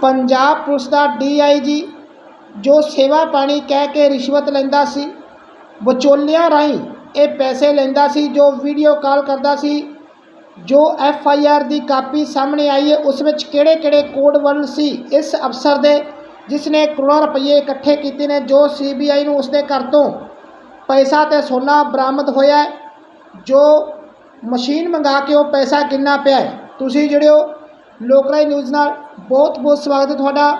Punjab police ਦਾ DIG ਜੋ ਸੇਵਾ ਪਾਣੀ ਕਹਿ ਕੇ ਰਿਸ਼ਵਤ ਲੈਂਦਾ ਸੀ, ਵਿਚੋਲਿਆਂ ਰਾਹੀਂ ਇਹ ਪੈਸੇ ਲੈਂਦਾ ਸੀ, ਜੋ ਵੀਡੀਓ ਕਾਲ ਕਰਦਾ ਸੀ, ਜੋ ਐਫ ਆਈ ਆਰ ਦੀ ਕਾਪੀ ਸਾਹਮਣੇ ਆਈ ਹੈ, ਉਸ ਵਿੱਚ ਕਿਹੜੇ ਕਿਹੜੇ ਕੋਡ ਵਰਡ ਸੀ, ਇਸ ਅਫਸਰ ਦੇ ਜਿਸ ਨੇ ਕਰੋੜਾਂ ਰੁਪਏ ਇਕੱਠੇ ਕੀਤੇ ਨੇ, ਜੋ ਸੀ ਬੀ ਆਈ ਨੂੰ ਉਸ ਦੇ ਘਰ ਤੋਂ ਪੈਸਾ ਤੇ ਸੋਨਾ ਬਰਾਮਦ ਹੋਇਆ ਜੋ ਮਸ਼ੀਨ ਮੰਗਾ ਕੇ ਉਹ ਪੈਸਾ ਕਿੰਨਾ ਪਿਆ ਤੁਸੀਂ ਜਿਹੜੇ ਹੋ ਲੋਕਰਾਈ ਨਿਊਜ਼ ਨਾਲ ਬਹੁਤ ਬਹੁਤ ਸਵਾਗਤ ਹੈ ਤੁਹਾਡਾ।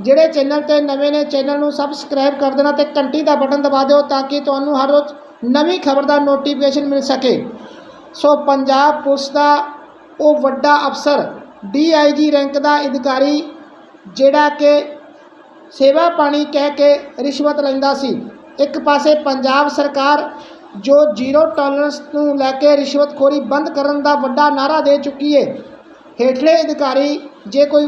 ਜਿਹੜੇ ਚੈਨਲ ਤੇ ਨਵੇਂ ਨੇ, ਚੈਨਲ ਨੂੰ ਸਬਸਕ੍ਰਾਈਬ ਕਰ ਦੇਣਾ ਤੇ ਘੰਟੀ ਦਾ ਬਟਨ ਦਬਾ ਦਿਓ ਤਾਂ ਕਿ ਤੁਹਾਨੂੰ ਹਰ ਰੋਜ਼ ਨਵੀਂ ਖਬਰ ਦਾ ਨੋਟੀਫਿਕੇਸ਼ਨ ਮਿਲ ਸਕੇ। ਸੋ ਪੰਜਾਬ ਪੁਲਿਸ ਦਾ ਉਹ ਵੱਡਾ ਅਫਸਰ ਡੀਆਈਜੀ ਰੈਂਕ ਦਾ ਅਧਿਕਾਰੀ, ਜਿਹੜਾ ਕਿ ਸੇਵਾ ਪਾਣੀ ਕਹਿ ਕੇ ਰਿਸ਼ਵਤ ਲੈਂਦਾ ਸੀ। ਇੱਕ ਪਾਸੇ ਪੰਜਾਬ ਸਰਕਾਰ ਜੋ ਜ਼ੀਰੋ ਟੋਲਰੈਂਸ ਨੂੰ ਲੈ ਕੇ ਰਿਸ਼ਵਤਖੋਰੀ ਬੰਦ ਕਰਨ ਦਾ ਵੱਡਾ ਨਾਰਾ ਦੇ ਚੁੱਕੀ ਹੈ ਹੇਠਲੇ ਅਧਿਕਾਰੀ ਜੇ ਕੋਈ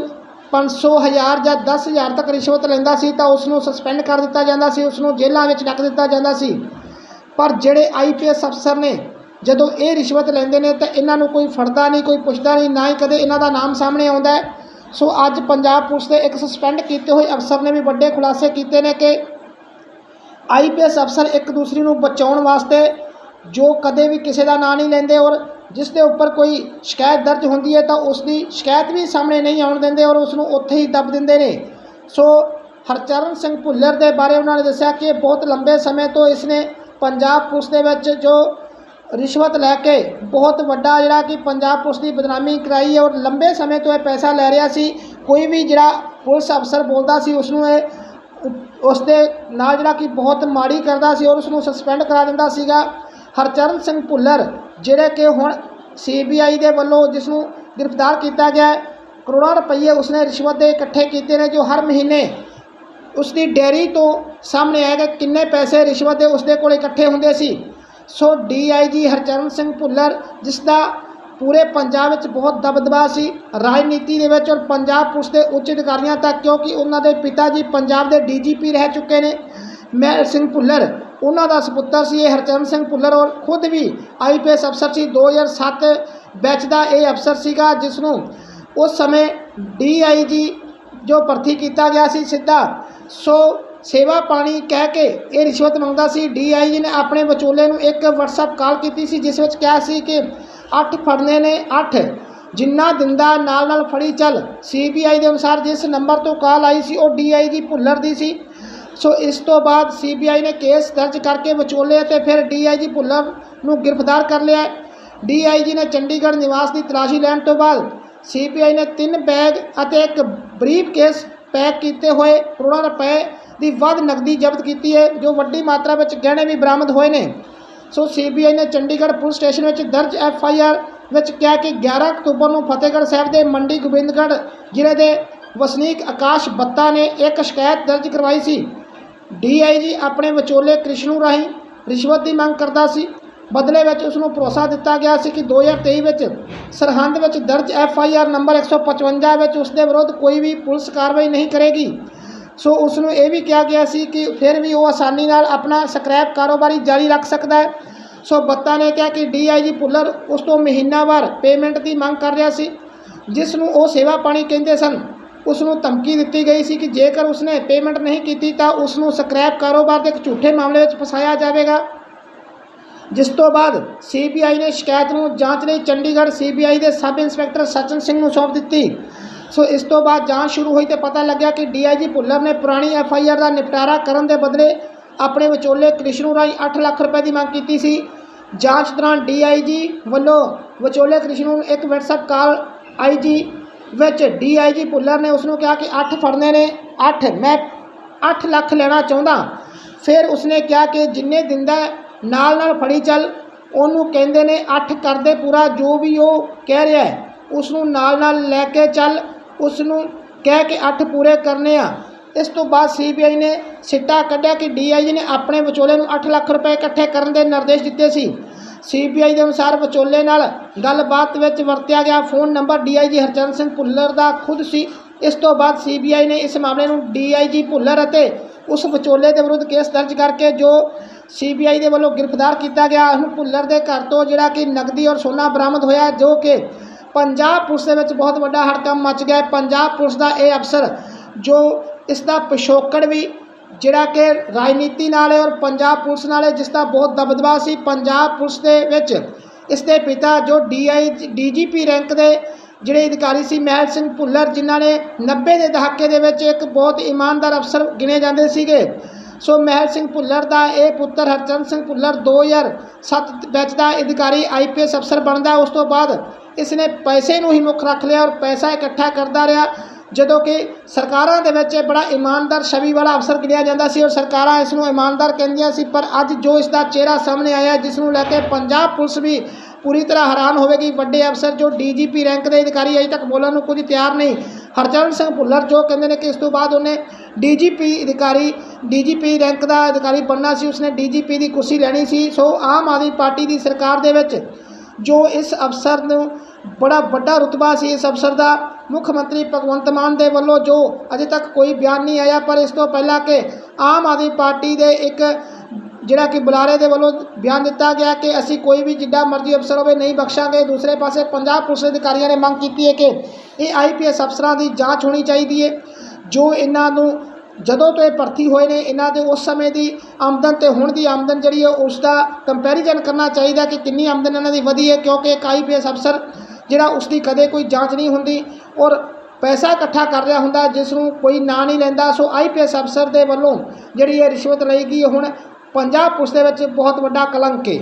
500 ਹਜ਼ਾਰ ਜਾਂ 10000 ਤੱਕ ਰਿਸ਼ਵਤ ਲੈਂਦਾ ਸੀ ਤਾਂ ਉਸ ਨੂੰ ਸਸਪੈਂਡ ਕਰ ਦਿੱਤਾ ਜਾਂਦਾ ਸੀ ਉਸ ਨੂੰ ਜੇਲ੍ਹਾਂ ਵਿੱਚ ਰੱਖ ਦਿੱਤਾ ਜਾਂਦਾ ਸੀ। ਪਰ ਜਿਹੜੇ ਆਈਪੀਐਸ ਅਫਸਰ ਨੇ, ਜਦੋਂ ਇਹ ਰਿਸ਼ਵਤ ਲੈਂਦੇ ਨੇ ਤਾਂ ਇਹਨਾਂ ਨੂੰ ਕੋਈ ਫੜਦਾ ਨਹੀਂ, ਕੋਈ ਪੁੱਛਦਾ ਨਹੀਂ, ਨਾ ਹੀ ਕਦੇ ਇਹਨਾਂ ਦਾ ਨਾਮ ਸਾਹਮਣੇ ਆਉਂਦਾ ਸੋ ਅੱਜ ਪੰਜਾਬ ਪੁਲਿਸ ਦੇ ਇੱਕ ਸਸਪੈਂਡ ਕੀਤੇ ਹੋਏ ਅਫਸਰ ਨੇ ਵੀ ਵੱਡੇ ਖੁਲਾਸੇ ਕੀਤੇ ਨੇ ਕਿ ਆਈਪੀਐਸ ਅਫਸਰ ਇੱਕ ਦੂਸਰੇ ਨੂੰ ਬਚਾਉਣ ਵਾਸਤੇ ਜੋ ਕਦੇ ਵੀ ਕਿਸੇ ਦਾ ਨਾਂ ਨਹੀਂ ਲੈਂਦੇ ਔਰ ਜਿਸ ਦੇ ਉੱਪਰ ਕੋਈ ਸ਼ਿਕਾਇਤ ਦਰਜ ਹੁੰਦੀ ਹੈ ਤਾਂ ਉਸ ਦੀ ਸ਼ਿਕਾਇਤ ਵੀ ਸਾਹਮਣੇ ਨਹੀਂ ਆਉਣ ਦਿੰਦੇ ਔਰ ਉਸ ਨੂੰ ਉੱਥੇ ਹੀ ਦੱਬ ਦਿੰਦੇ ਨੇ। ਸੋ ਹਰਚਰਨ ਸਿੰਘ ਭੁੱਲਰ ਦੇ ਬਾਰੇ ਉਹਨਾਂ ਨੇ ਦੱਸਿਆ ਕਿ ਬਹੁਤ ਲੰਬੇ ਸਮੇਂ ਤੋਂ ਇਸ ਨੇ ਪੰਜਾਬ ਪੁਲਿਸ ਦੇ ਵਿੱਚ ਜੋ ਰਿਸ਼ਵਤ ਲੈ ਕੇ ਬਹੁਤ ਵੱਡਾ ਜਿਹੜਾ ਕਿ ਪੰਜਾਬ ਪੁਲਿਸ ਦੀ ਬਦਨਾਮੀ ਕਰਾਈ ਹੈ ਔਰ ਲੰਬੇ ਸਮੇਂ ਤੋਂ ਇਹ ਪੈਸਾ ਲੈ ਰਿਹਾ ਸੀ, ਕੋਈ ਵੀ ਜਿਹੜਾ ਪੁਲਿਸ ਅਫਸਰ ਬੋਲਦਾ ਸੀ ਉਸ ਨੂੰ ਇਹ ਉਸ ਦੇ ਨਾਲ ਜਿਹੜਾ ਕਿ ਬਹੁਤ ਮਾੜੀ ਕਰਦਾ ਸੀ ਔਰ ਉਸ ਨੂੰ ਸਸਪੈਂਡ ਕਰਾ ਦਿੰਦਾ ਸੀਗਾ। ਹਰਚਰਨ ਸਿੰਘ ਭੁੱਲਰ, ਜਿਹੜੇ ਕਿ ਹੁਣ ਸੀਬੀਆਈ ਦੇ ਵੱਲੋਂ ਜਿਸ ਨੂੰ ਗ੍ਰਿਫਤਾਰ ਕੀਤਾ ਗਿਆ ਹੈ, ਕਰੋੜਾਂ ਰੁਪਏ ਉਸਨੇ ਰਿਸ਼ਵਤ ਦੇ ਇਕੱਠੇ ਕੀਤੇ ਨੇ ਜੋ ਹਰ ਮਹੀਨੇ ਉਸ ਦੀ ਡੈਰੀ ਤੋਂ ਸਾਹਮਣੇ ਆਏਗਾ ਕਿੰਨੇ ਪੈਸੇ ਰਿਸ਼ਵਤ ਦੇ ਉਸਦੇ ਕੋਲ ਇਕੱਠੇ ਹੁੰਦੇ ਸੀ। ਸੋ ਡੀਆਈਜੀ ਹਰਚਰਨ ਸਿੰਘ ਭੁੱਲਰ, ਜਿਸ ਦਾ ਪੂਰੇ ਪੰਜਾਬ ਵਿੱਚ ਬਹੁਤ ਦਬਦਬਾ ਸੀ, ਰਾਜਨੀਤੀ ਦੇ ਵਿੱਚ ਔਰ ਪੰਜਾਬ ਪੁਲਿਸ ਦੇ ਉੱਚ ਅਧਿਕਾਰੀਆਂ ਤੱਕ, ਕਿਉਂਕਿ ਉਹਨਾਂ ਦੇ ਪਿਤਾ ਜੀ ਪੰਜਾਬ ਦੇ ਡੀਜੀਪੀ ਰਹਿ ਚੁੱਕੇ ਨੇ ਮਹਿਲ ਸਿੰਘ ਭੁੱਲਰ, ਉਹਨਾਂ ਦਾ ਸੁਪੁੱਤਰ ਸੀ ਇਹ ਹਰਚਰਨ ਸਿੰਘ ਭੁੱਲਰ ਔਰ ਖੁਦ ਵੀ ਆਈਪੀਐਸ ਅਫਸਰ ਸੀ। 2007 ਬੈਚ ਦਾ ਇਹ ਅਫਸਰ ਸੀਗਾ ਜਿਸ ਨੂੰ ਉਸ ਸਮੇਂ ਡੀਆਈਜੀ ਜੋ ਭਰਤੀ ਕੀਤਾ ਗਿਆ ਸੀ ਸਿੱਧਾ, ਸੋ ਸੇਵਾ ਪਾਣੀ ਕਹਿ ਕੇ ਇਹ ਰਿਸ਼ਵਤ ਮੰਗਦਾ ਸੀ। ਡੀਆਈਜੀ ਨੇ ਆਪਣੇ ਵਿਚੋਲੇ ਨੂੰ ਇੱਕ WhatsApp ਕਾਲ ਕੀਤੀ ਸੀ, ਜਿਸ ਵਿੱਚ ਕਿਹਾ ਸੀ ਕਿ 8 ਫੜਨੇ ਨੇ 8 ਜਿੰਨਾ ਦਿੰਦਾ ਨਾਲ ਨਾਲ ਫੜੀ ਚੱਲ। ਸੀਬੀਆਈ ਦੇ ਅਨੁਸਾਰ ਜਿਸ ਨੰਬਰ ਤੋਂ ਕਾਲ ਆਈ ਸੀ, ਉਹ ਡੀਆਈਜੀ ਭੁੱਲਰ ਦੀ ਸੀ। ਸੋ ਇਸ ਤੋਂ ਬਾਅਦ ਸੀਬੀਆਈ ਨੇ ਕੇਸ ਦਰਜ ਕਰਕੇ ਵਿਚੋਲੇ ਅਤੇ ਫਿਰ ਡੀਆਈਜੀ ਭੁੱਲਰ ਨੂੰ ਗ੍ਰਿਫਤਾਰ ਕਰ ਲਿਆ ਡੀਆਈਜੀ ਨੇ ਚੰਡੀਗੜ੍ਹ ਨਿਵਾਸ ਦੀ ਤਲਾਸ਼ੀ ਲੈਣ ਤੋਂ ਬਾਅਦ ਸੀਬੀਆਈ ਨੇ ਤਿੰਨ ਬੈਗ ਅਤੇ ਇੱਕ ਬਰੀਫ ਕੇਸ ਪੈਕ ਕੀਤੇ ਹੋਏ ਕਰੋੜਾਂ ਰੁਪਏ ਦੀ ਵੱਧ ਨਕਦੀ ਜ਼ਬਤ ਕੀਤੀ ਹੈ, ਜੋ ਵੱਡੀ ਮਾਤਰਾ ਵਿੱਚ ਗਹਿਣੇ ਵੀ ਬਰਾਮਦ ਹੋਏ ਨੇ। ਸੋ ਸੀਬੀਆਈ ਨੇ ਚੰਡੀਗੜ੍ਹ ਪੁਲਿਸ ਸਟੇਸ਼ਨ ਵਿੱਚ ਦਰਜ ਐਫ ਆਈ ਆਰ ਵਿੱਚ ਕਿਹਾ ਕਿ 11 ਅਕਤੂਬਰ ਨੂੰ ਫਤਿਹਗੜ੍ਹ ਸਾਹਿਬ ਦੇ ਮੰਡੀ ਗੋਬਿੰਦਗੜ੍ਹ ਜ਼ਿਲ੍ਹੇ ਦੇ ਵਸਨੀਕ ਆਕਾਸ਼ ਬੱਤਾ ਨੇ ਇੱਕ ਸ਼ਿਕਾਇਤ ਦਰਜ ਕਰਵਾਈ ਸੀ। ਡੀਆਈਜੀ ਆਪਣੇ ਵਿਚੋਲੇ ਕ੍ਰਿਸ਼ਨੂ ਰਾਹੀਂ ਰਿਸ਼ਵਤ ਦੀ ਮੰਗ ਕਰਦਾ ਸੀ। ਬਦਲੇ ਵਿੱਚ ਉਸ ਨੂੰ ਭਰੋਸਾ ਦਿੱਤਾ ਗਿਆ ਸੀ ਕਿ 2023 ਵਿੱਚ ਸਰਹੰਦ ਵਿੱਚ ਦਰਜ ਐਫ ਆਈ ਆਰ ਨੰਬਰ 155 ਵਿੱਚ ਉਸ ਦੇ ਵਿਰੁੱਧ ਕੋਈ ਵੀ ਪੁਲਿਸ ਕਾਰਵਾਈ ਨਹੀਂ ਕਰੇਗੀ। ਸੋ ਉਸ ਨੂੰ ਇਹ ਵੀ ਕਿਹਾ ਗਿਆ ਸੀ ਕਿ ਫਿਰ ਵੀ ਉਹ ਆਸਾਨੀ ਨਾਲ ਆਪਣਾ ਸਕ੍ਰੈਪ ਕਾਰੋਬਾਰੀ ਜਾਰੀ ਰੱਖ ਸਕਦਾ ਹੈ। ਸੋ ਬੱਤਾ ਨੇ ਕਿਹਾ ਕਿ ਡੀਆਈਜੀ ਭੁੱਲਰ ਉਸ ਤੋਂ ਮਹੀਨਾਵਾਰ ਪੇਮੈਂਟ ਦੀ ਮੰਗ ਕਰ ਰਿਹਾ ਸੀ, ਜਿਸ ਨੂੰ ਉਹ ਸੇਵਾ ਪਾਣੀ ਕਹਿੰਦੇ ਸਨ। ਉਸ ਨੂੰ ਧਮਕੀ ਦਿੱਤੀ ਗਈ ਸੀ ਕਿ ਜੇਕਰ ਉਸਨੇ ਪੇਮੈਂਟ ਨਹੀਂ ਕੀਤੀ ਤਾਂ ਉਸ ਨੂੰ ਸਕ੍ਰੈਪ ਕਾਰੋਬਾਰ ਦੇ ਇੱਕ ਝੂਠੇ ਮਾਮਲੇ ਵਿੱਚ ਫਸਾਇਆ ਜਾਵੇਗਾ। ਜਿਸ ਤੋਂ ਬਾਅਦ ਸੀਬੀਆਈ ਨੇ ਸ਼ਿਕਾਇਤ ਨੂੰ ਜਾਂਚ ਲਈ ਚੰਡੀਗੜ੍ਹ ਸੀਬੀਆਈ ਦੇ ਸਬ ਇੰਸਪੈਕਟਰ ਸਚਨ ਸਿੰਘ ਨੂੰ ਸੌਂਪ ਦਿੱਤੀ। ਸੋ ਇਸ ਤੋਂ ਬਾਅਦ ਜਾਂਚ ਸ਼ੁਰੂ ਹੋਈ ਤੇ ਪਤਾ ਲੱਗਿਆ ਕਿ ਡੀਆਈਜੀ ਭੁੱਲਰ ਨੇ ਪੁਰਾਣੀ ਐਫਆਈਆਰ ਦਾ ਨਿਪਟਾਰਾ ਕਰਨ ਦੇ ਬਦਲੇ ਆਪਣੇ ਵਿਚੋਲੇ ਕ੍ਰਿਸ਼ਨੂ ਰਾਹੀਂ 8 ਲੱਖ ਰੁਪਏ ਦੀ ਮੰਗ ਕੀਤੀ ਸੀ। ਜਾਂਚ ਦੌਰਾਨ ਡੀਆਈਜੀ ਵੱਲੋਂ ਵਿਚੋਲੇ ਕ੍ਰਿਸ਼ਨੂ ਨੂੰ ਇੱਕ WhatsApp ਕਾਲ ਆਈਜੀ ਵਿੱਚ ਡੀਆਈਜੀ ਭੁੱਲਰ ਨੇ ਉਸ ਨੂੰ ਕਿਹਾ ਕਿ 8 ਫੜਨੇ ਨੇ 8 ਮੈਂ 8 ਲੱਖ ਲੈਣਾ ਚਾਹੁੰਦਾ। ਫਿਰ ਉਸਨੇ ਕਿਹਾ ਕਿ ਜਿੰਨੇ ਦਿੰਦਾ ਨਾਲ ਨਾਲ ਫੜੀ ਚੱਲ, ਉਹਨੂੰ ਕਹਿੰਦੇ ਨੇ 8 ਕਰਦੇ ਪੂਰਾ, ਜੋ ਵੀ ਉਹ ਕਹਿ ਰਿਹਾ ਹੈ ਉਸ ਨੂੰ ਨਾਲ ਨਾਲ ਲੈ ਕੇ ਚੱਲ ਉਸ ਨੂੰ ਕਹਿ ਕੇ 8 ਪੂਰੇ ਕਰਨੇ ਆ। ਇਸ ਤੋਂ ਬਾਅਦ ਸੀਬੀਆਈ ਨੇ ਸਿੱਟਾ ਕੱਢਿਆ ਕਿ ਡੀਆਈਜੀ ਨੇ ਆਪਣੇ ਵਿਚੋਲੇ ਨੂੰ 8 ਲੱਖ ਰੁਪਏ ਇਕੱਠੇ ਕਰਨ ਦੇ ਨਿਰਦੇਸ਼ ਦਿੱਤੇ ਸੀ। ਸੀਬੀਆਈ ਦੇ ਅਨੁਸਾਰ ਵਿਚੋਲੇ ਨਾਲ ਗੱਲਬਾਤ ਵਿੱਚ ਵਰਤਿਆ ਗਿਆ phone number DIG Harchand Singh Bhullar ਦਾ ਖੁਦ ਸੀ। ਇਸ ਤੋਂ ਬਾਅਦ ਸੀਬੀਆਈ ਨੇ ਇਸ ਮਾਮਲੇ ਨੂੰ ਡੀਆਈਜੀ ਭੁੱਲਰ ਅਤੇ ਉਸ ਵਿਚੋਲੇ ਦੇ ਵਿਰੁੱਧ ਕੇਸ ਦਰਜ ਕਰਕੇ ਜੋ ਸੀਬੀਆਈ ਦੇ ਵੱਲੋਂ ਗ੍ਰਿਫਤਾਰ ਕੀਤਾ ਗਿਆ, ਉਹਨੂੰ ਭੁੱਲਰ ਦੇ ਘਰ ਤੋਂ ਜਿਹੜਾ ਕਿ ਨਕਦੀ ਔਰ ਸੋਨਾ ਬਰਾਮਦ ਹੋਇਆ, ਜੋ ਕਿ ਪੰਜਾਬ ਪੁਲਿਸ ਦੇ ਵਿੱਚ ਬਹੁਤ ਵੱਡਾ ਹੜਕੰਪ ਮਚ ਗਿਆ ਪੰਜਾਬ ਪੁਲਿਸ ਦਾ ਇਹ ਅਫਸਰ ਜੋ ਇਸ ਦਾ ਪਿਛੋਕੜ ਵੀ ਜਿਹੜਾ ਕਿ ਰਾਜਨੀਤੀ ਨਾਲ ਹੈ ਔਰ ਪੰਜਾਬ ਪੁਲਿਸ ਨਾਲ ਹੈ ਜਿਸ ਦਾ ਬਹੁਤ ਦਬਦਬਾ ਸੀ, ਪੰਜਾਬ ਪੁਲਿਸ ਦੇ ਵਿੱਚ ਇਸ ਦੇ ਪਿਤਾ ਜੋ ਡੀਆਈ ਡੀਜੀਪੀ ਰੈਂਕ ਦੇ ਜਿਹੜੇ ਅਧਿਕਾਰੀ ਸੀ, ਮਹਿਲ ਸਿੰਘ ਭੁੱਲਰ, ਜਿਨ੍ਹਾਂ ਨੇ 90 ਦੇ ਦਹਾਕੇ ਦੇ ਵਿੱਚ ਇੱਕ ਬਹੁਤ ਇਮਾਨਦਾਰ ਅਫਸਰ ਗਿਣੇ ਜਾਂਦੇ ਸੀਗੇ। ਸੋ ਮਹਿਲ ਸਿੰਘ ਭੁੱਲਰ ਦਾ ਇਹ ਪੁੱਤਰ ਹਰਚੰਦ ਸਿੰਘ ਭੁੱਲਰ 2007 ਵਿੱਚ ਦਾ ਅਧਿਕਾਰੀ ਆਈਪੀਐਸ ਅਫਸਰ ਬਣਦਾ। ਉਸ ਤੋਂ ਬਾਅਦ ਇਸ ਨੇ ਪੈਸੇ ਨੂੰ ਹੀ ਮੁੱਖ ਰੱਖ ਲਿਆ ਔਰ ਪੈਸਾ ਇਕੱਠਾ ਕਰਦਾ ਰਿਹਾ। ਜਦੋਂ ਕਿ ਸਰਕਾਰਾਂ ਦੇ ਵਿੱਚ ਇਹ ਬੜਾ ਇਮਾਨਦਾਰ ਛਵੀ ਵਾਲਾ ਅਫਸਰ ਗਿਣਿਆ ਜਾਂਦਾ ਸੀ ਔਰ ਸਰਕਾਰਾਂ ਇਸ ਨੂੰ ਇਮਾਨਦਾਰ ਕਹਿੰਦੀਆਂ ਸੀ, ਪਰ ਅੱਜ ਜੋ ਇਸ ਦਾ ਚਿਹਰਾ ਸਾਹਮਣੇ ਆਇਆ, ਜਿਸ ਨੂੰ ਲੈ ਕੇ ਪੰਜਾਬ ਪੁਲਿਸ ਵੀ ਪੂਰੀ ਤਰ੍ਹਾਂ ਹੈਰਾਨ ਹੋਵੇਗੀ। ਵੱਡੇ ਅਫਸਰ ਜੋ ਡੀਜੀਪੀ ਰੈਂਕ ਦੇ ਅਧਿਕਾਰੀ ਅਜੇ ਤੱਕ ਬੋਲਣ ਨੂੰ ਕੁਝ ਤਿਆਰ ਨਹੀਂ। ਹਰਚਰਨ ਸਿੰਘ ਭੁੱਲਰ ਜੋ ਕਹਿੰਦੇ ਨੇ ਕਿ ਇਸ ਤੋਂ ਬਾਅਦ ਉਹਨੇ ਡੀਜੀਪੀ ਅਧਿਕਾਰੀ, ਡੀਜੀਪੀ ਰੈਂਕ ਦਾ ਅਧਿਕਾਰੀ ਬਣਨਾ ਸੀ, ਉਸਨੇ ਡੀਜੀਪੀ ਦੀ ਕੁਰਸੀ ਲੈਣੀ ਸੀ। ਸੋ ਆਮ ਆਦਮੀ ਪਾਰਟੀ ਦੀ ਸਰਕਾਰ ਦੇ ਵਿੱਚ ਜੋ ਇਸ ਅਫਸਰ ਨੂੰ ਬੜਾ ਵੱਡਾ ਰੁਤਬਾ ਸੀ, ਇਸ ਅਫਸਰ ਦਾ ਮੁੱਖ ਮੰਤਰੀ ਭਗਵੰਤ ਮਾਨ ਦੇ ਵੱਲੋਂ ਜੋ ਅਜੇ ਤੱਕ ਕੋਈ ਬਿਆਨ ਨਹੀਂ ਆਇਆ, ਪਰ ਇਸ ਤੋਂ ਪਹਿਲਾਂ ਕਿ ਆਮ ਆਦਮੀ ਪਾਰਟੀ ਦੇ ਇੱਕ ਜਿਹੜਾ ਕਿ ਬੁਲਾਰੇ ਦੇ ਵੱਲੋਂ ਬਿਆਨ ਦਿੱਤਾ ਗਿਆ ਕਿ ਅਸੀਂ ਕੋਈ ਵੀ ਜਿੱਡਾ ਮਰਜ਼ੀ ਅਫਸਰ ਹੋਵੇ ਨਹੀਂ ਬਖਸ਼ਾਂਗੇ। ਦੂਸਰੇ ਪਾਸੇ ਪੰਜਾਬ ਪੁਲਿਸ ਅਧਿਕਾਰੀਆਂ ਨੇ ਮੰਗ ਕੀਤੀ ਹੈ ਕਿ ਇਹ ਆਈਪੀਐਸ ਅਫਸਰਾਂ ਦੀ ਜਾਂਚ ਹੋਣੀ ਚਾਹੀਦੀ ਹੈ। ਜੋ ਇਹਨਾਂ ਨੂੰ ਜਦੋਂ ਤੋਂ ਇਹ ਭਰਤੀ ਹੋਏ ਨੇ, ਇਹਨਾਂ ਦੇ ਉਸ ਸਮੇਂ ਦੀ ਆਮਦਨ ਤੇ ਹੁਣ ਦੀ ਆਮਦਨ ਜਿਹੜੀ ਹੈ, ਉਸ ਦਾ ਕੰਪੈਰੀਜ਼ਨ ਕਰਨਾ ਚਾਹੀਦਾ ਕਿ ਕਿੰਨੀ ਆਮਦਨ ਇਹਨਾਂ ਦੀ ਵਧੀ ਹੈ, ਕਿਉਂਕਿ ਇੱਕ ਆਈਪੀਐਸ ਅਫਸਰ ਜਿਹੜਾ ਉਸ ਦੀ ਕਦੇ ਕੋਈ ਜਾਂਚ ਨਹੀਂ ਹੁੰਦੀ ਔਰ ਪੈਸਾ ਇਕੱਠਾ ਕਰ ਰਿਹਾ ਹੁੰਦਾ ਜਿਸ ਨੂੰ ਕੋਈ ਨਾਂ ਨਹੀਂ ਲੈਂਦਾ, ਸੋ ਆਈਪੀਐਸ ਅਫਸਰ ਦੇ ਵੱਲੋਂ ਜਿਹੜੀ ਇਹ ਰਿਸ਼ਵਤ ਲਈ ਗਈ ਹੁਣ ਪੰਜਾਬ ਪੁਲਿਸ ਦੇ ਵਿੱਚ ਬਹੁਤ ਵੱਡਾ ਕਲੰਕ ਹੈ।